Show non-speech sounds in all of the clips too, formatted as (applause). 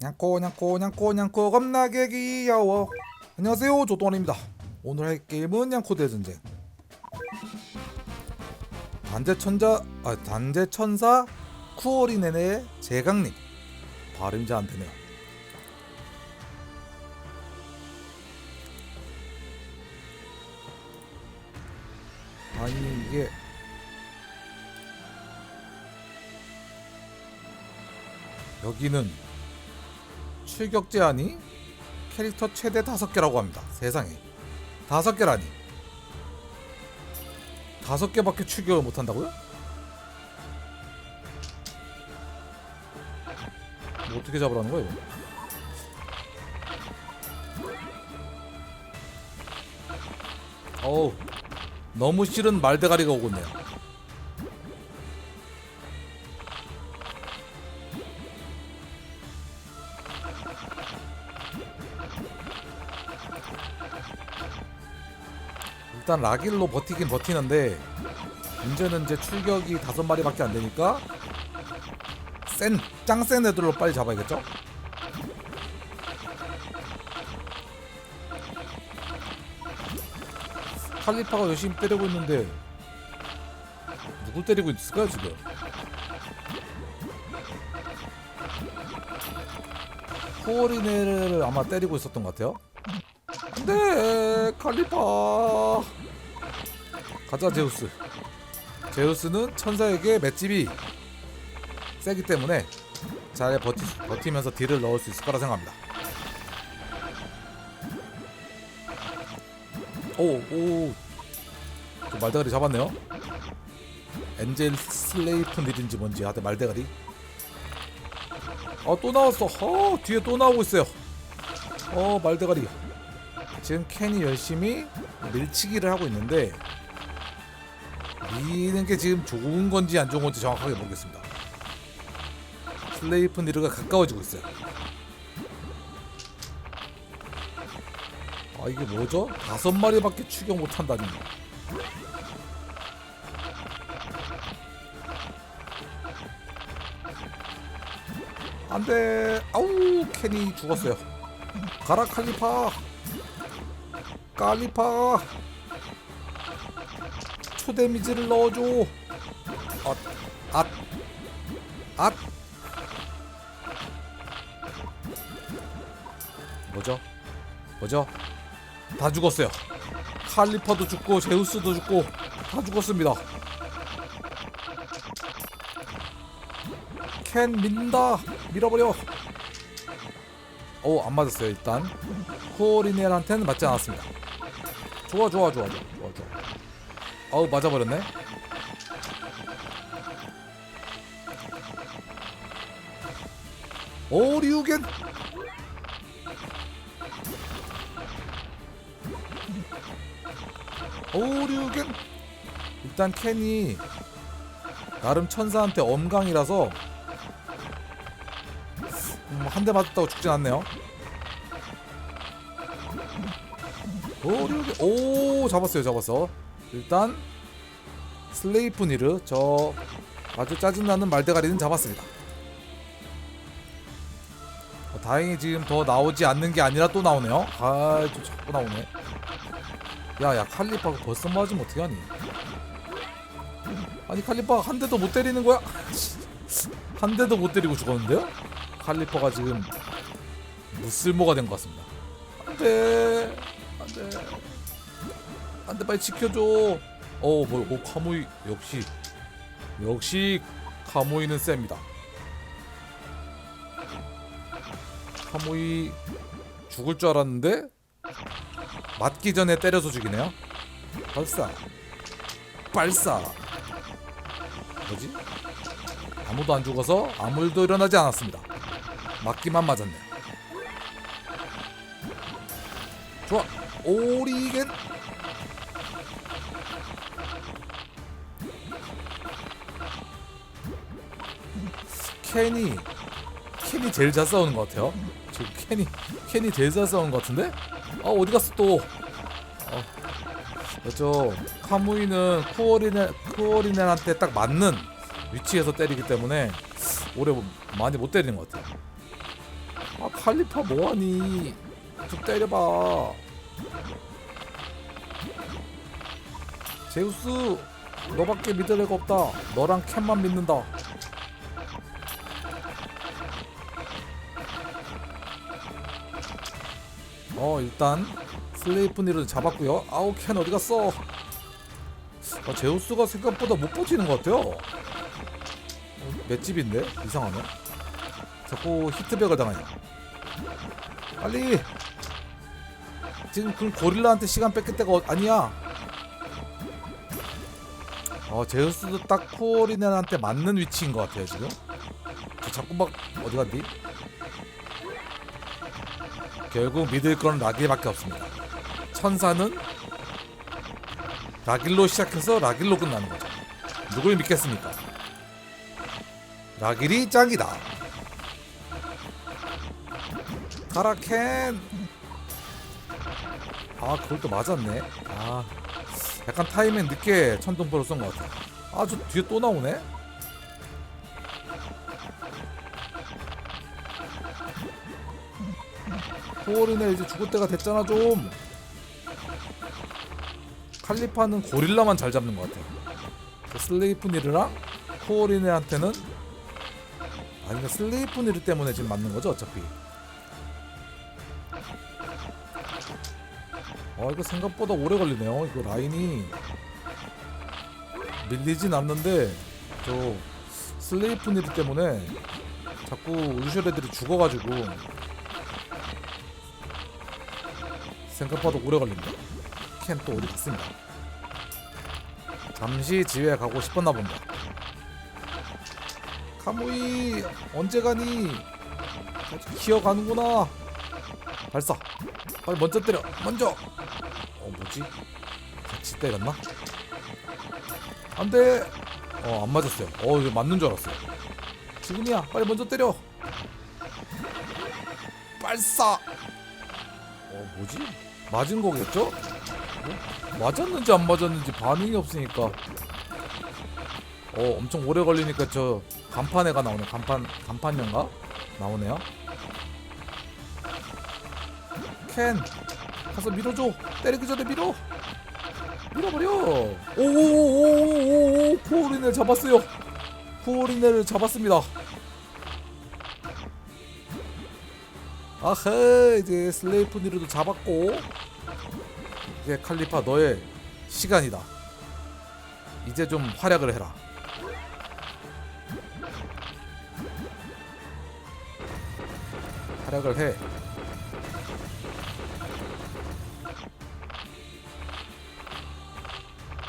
냥꼬 냥꼬 냥꼬 냥꼬 겁나게 귀여워. 안녕하세요 조동원입니다. 오늘 할 게임은 냥코 대전쟁. 단재천자 아 단재천사 쿠어리네네 제강님 발음이 잘 안되네요. 아니 이게 여기는 출격 제한이 캐릭터 최대 다섯 개라고 합니다. 세상에 다섯 개라니 다섯 개밖에 출격을 못 한다고요? 뭐 어떻게 잡으라는 이거? 어우 너무 싫은 말대가리가 오고 있네요. 일단 라길로 버티긴 버티는데 문제는 이제 출격이 다섯 마리밖에 안 되니까 센 짱 센 애들로 빨리 잡아야겠죠? 칼리파가 열심히 때리고 있는데 누굴 때리고 있을까요 지금? 코어리네를 아마 때리고 있었던 것 같아요. 네, 칼리파. 가자 제우스. 제우스는 천사에게 맷집이 세기 때문에 잘 버티, 버티면서 딜을 넣을 수 있을 거라 생각합니다. 오, 오. 저 말대가리 잡았네요. 엔젤 슬레이프 딜인지 뭔지 하여튼 말대가리. 아, 또 나왔어. 어, 뒤에 또 나오고 있어요. 어, 말대가리. 지금 캔이 열심히 밀치기를 하고 있는데 미는 게 지금 좋은 건지 안 좋은 건지 정확하게 모르겠습니다. 슬레이프 니르가 가까워지고 있어요. 아 이게 뭐죠? 다섯 마리밖에 추격 못한다니. 안돼. 아우 캔이 죽었어요. 가라 칼리파. 칼리파. 초 데미지를 넣어줘. 앗, 앗, 앗. 뭐죠? 뭐죠? 다 죽었어요. 칼리파도 죽고 제우스도 죽고 다 죽었습니다. 캔 민다 밀어버려. 오 안 맞았어요 일단. 코리넬한테는 맞지 않았습니다. 좋아 좋아 좋아 좋아 아우 맞아버렸네. 오리우겐 오리우겐 일단 캔이 나름 천사한테 엄강이라서 음, 한대 맞았다고 죽진 않네요. 오리우겐 오 잡았어요 잡았어. 일단 슬레이프 니르 저 아주 짜증나는 말대가리는 잡았습니다. 어, 다행히 지금 더 나오지 않는 게 아니라 또 나오네요. 아, 또 자꾸 나오네. 야, 야, 칼리파가 벌써 맞으면 어떻게 하니? 아니, 칼리파가 한 대도 못 때리는 거야? (laughs) 한 대도 못 때리고 죽었는데요? 칼리파가 지금 무쓸모가 된 것 같습니다. 안 돼. 안 돼. 안 돼, 빨리 지켜줘. 어, 뭐, 오, 카모이, 역시. 역시, 카모이는 셉니다. 카모이 죽을 줄 알았는데 맞기 전에 때려서 죽이네요. 발사, 발사. 뭐지? 아무도 안 죽어서 아무 일도 일어나지 않았습니다. 맞기만 맞았네요. 좋아, 오리겐. 캔이 캔이 제일 잘 싸우는 것 같아요. 지금 캔이 캔이 제일 잘 싸우는 것 같은데? 아 어디 갔어 또? 어, 그렇죠. 카무이는 쿠어리네 쿠어리네한테 딱 맞는 위치에서 때리기 때문에 오래 많이 못 때리는 것 같아요. 칼리파 뭐하니? 좀 때려봐. 제우스, 너밖에 믿을 애가 없다. 너랑 캔만 믿는다. 어 일단 슬레이프니를 잡았고요. 아우 캔 어디 갔어? 아, 제우스가 생각보다 못 버티는 것 같아요. 어, 맷집인데 이상하네. 자꾸 히트백을 당하냐. 빨리. 지금 그 고릴라한테 시간 뺏길 때가 어- 아니야. 어 제우스도 딱 코리넨한테 맞는 위치인 것 같아요 지금. 저 자꾸 막 어디 갔니? 결국 믿을 건 라길밖에 없습니다. 천사는 라길로 시작해서 라길로 끝나는 거죠. 누굴 믿겠습니까? 라길이 짱이다. 캔. 아 그걸 또 맞았네. 아 약간 타이밍 늦게 천둥포를 쏜 것 같아. 아저 뒤에 또 나오네. 코어리네 이제 죽을 때가 됐잖아 좀. 칼리파는 고릴라만 잘 잡는 것 같아. 그 슬레이프니르랑 코어리네한테는 아니면 슬레이프니르 때문에 지금 맞는 거죠 어차피. 아 이거 생각보다 오래 걸리네요. 이거 라인이 밀리진 않는데 저 슬레이프니르 때문에 자꾸 우슈 애들이 죽어가지고 생각보다 오래 걸린다. 캔 또 어디 갔습니다. 잠시 지휘에 가고 싶었나 본다. 카무이 언제 가니? 기어가는구나. 발사. 빨리 먼저 때려. 먼저. 어 뭐지? 같이 때렸나? 안돼. 어 안 맞았어요. 어 이거 맞는 줄 알았어요. 지금이야. 빨리 먼저 때려. 발사. 어 뭐지? 맞은 거겠죠? 뭐? 맞았는지 안 맞았는지 반응이 없으니까 어 엄청 오래 걸리니까 저 간판애가 나오네 간판 간판연가 나오네요 캔 가서 밀어줘 때리기 전에 밀어 밀어버려 오오오오오오 코어리네를 잡았어요 코어리네를 잡았습니다 아하 이제 슬레이프니르도 잡았고. 이제 칼리파 너의 시간이다. 이제 좀 활약을 해라. 활약을 해.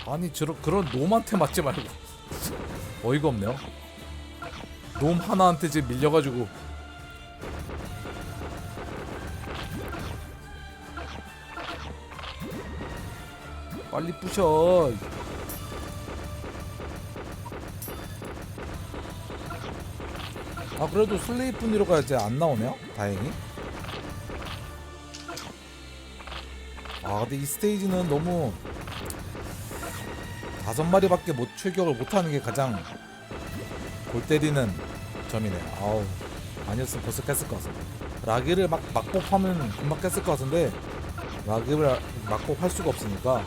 아니 저런 그런 놈한테 맞지 말고. (laughs) 어이가 없네요. 놈 하나한테 지금 밀려가지고 빨리 부셔. 아 그래도 슬레이프니로가 이제 안 나오네요. 다행히. 아 근데 이 스테이지는 너무 다섯 마리밖에 못 출격을 못하는 게 가장 골 때리는 점이네요. 아우 아니었으면 벌써 깼을 것 같습니다. 라기를 막 막복하면 금방 깼을 것 같은데 라기를 막복할 수가 없으니까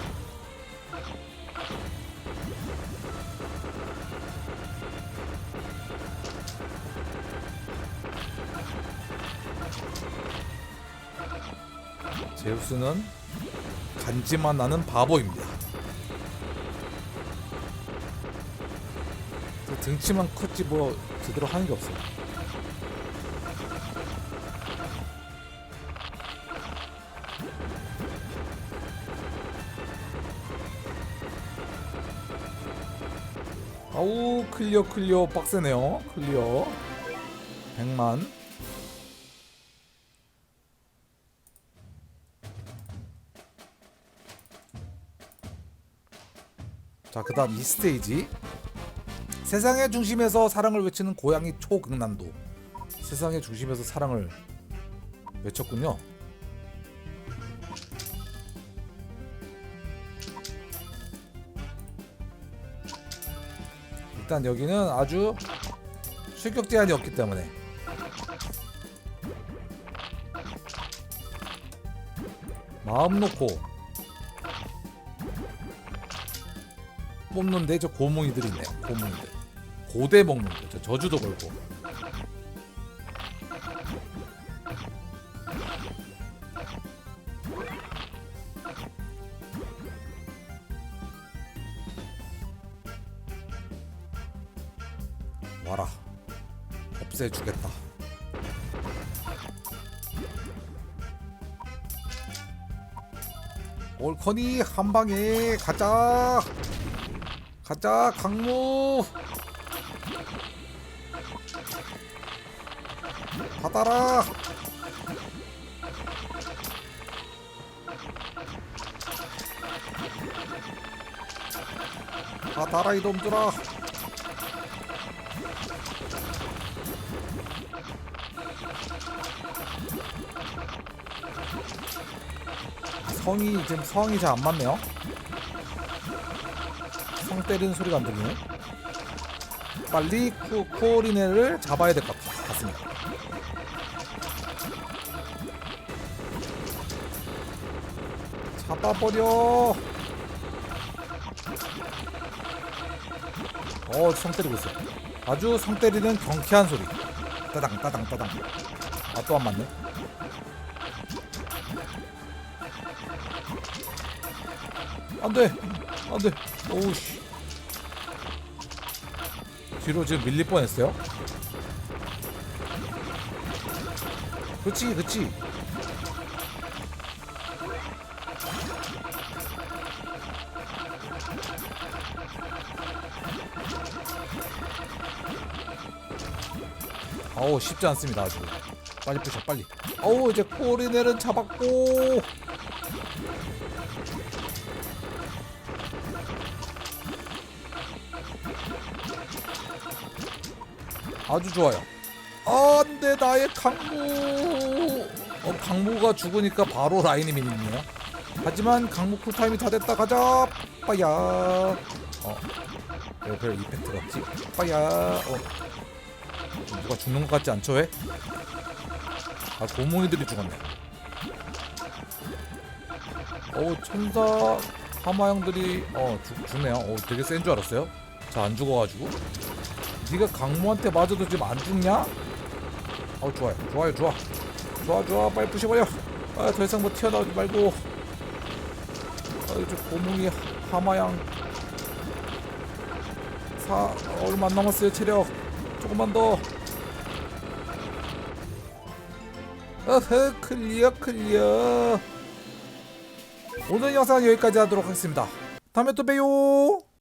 제우스는 간지만 나는 바보입니다. 그 등치만 컸지 뭐 제대로 하는 게 없어요. 아우 클리어 클리어 빡세네요. 클리어 100만 자, 그 다음 이 스테이지. 세상의 중심에서 사랑을 외치는 고양이 초극난도. 세상의 중심에서 사랑을 외쳤군요. 일단 여기는 아주 실격 제한이 없기 때문에 마음 놓고 뽑는 데 저 고몽이들이 있네. 고몽이들. 고대 먹는 거저 저주도 걸고. 와라. 없애주겠다. 올커니 한 방에 가자 가자 강무. 받아라. 받아라 이놈들아. 성이 지금 성이 잘 안 맞네요. 성 때리는 소리가 안 들리네. 빨리 쿠, 코리네를 잡아야 될 것 같습니다. 잡아버려. 어, 성 때리고 있어. 아주 성 때리는 경쾌한 소리. 따당 따당 따당. 아, 또 안 맞네. 안 돼 안 돼 오우씨. 뒤로 지금 밀릴 뻔했어요. 그렇지 그렇지 어우 쉽지 않습니다 아주. 빨리 부셔 빨리. 어우 이제 코리넬은 잡았고 아주 좋아요. 안돼 나의 강무. 어 강무가 죽으니까 바로 라인이 밀리네요. 하지만 강무 쿨타임이 다 됐다 가자. 빠야. 어. 왜 별 이펙트가 없지? 빠야. 어. 누가 죽는 것 같지 않죠? 왜? 아 고몽이들이 죽었네. 어우 천사 하마형들이 어 죽, 죽네요. 어 되게 센 줄 알았어요. 자안 죽어가지고. 네가 강모한테 맞아도 지금 안 죽냐? 어 좋아요. 좋아요 좋아. 좋아 좋아. 빨리 부셔버려. 아더 이상 뭐 튀어나오지 말고. 아저 고몽이 하마양. 사 얼마 안 남았어요 체력. 조금만 더. 어허 클리어 클리어. 오늘 영상은 여기까지 하도록 하겠습니다. 다음에 또 봬요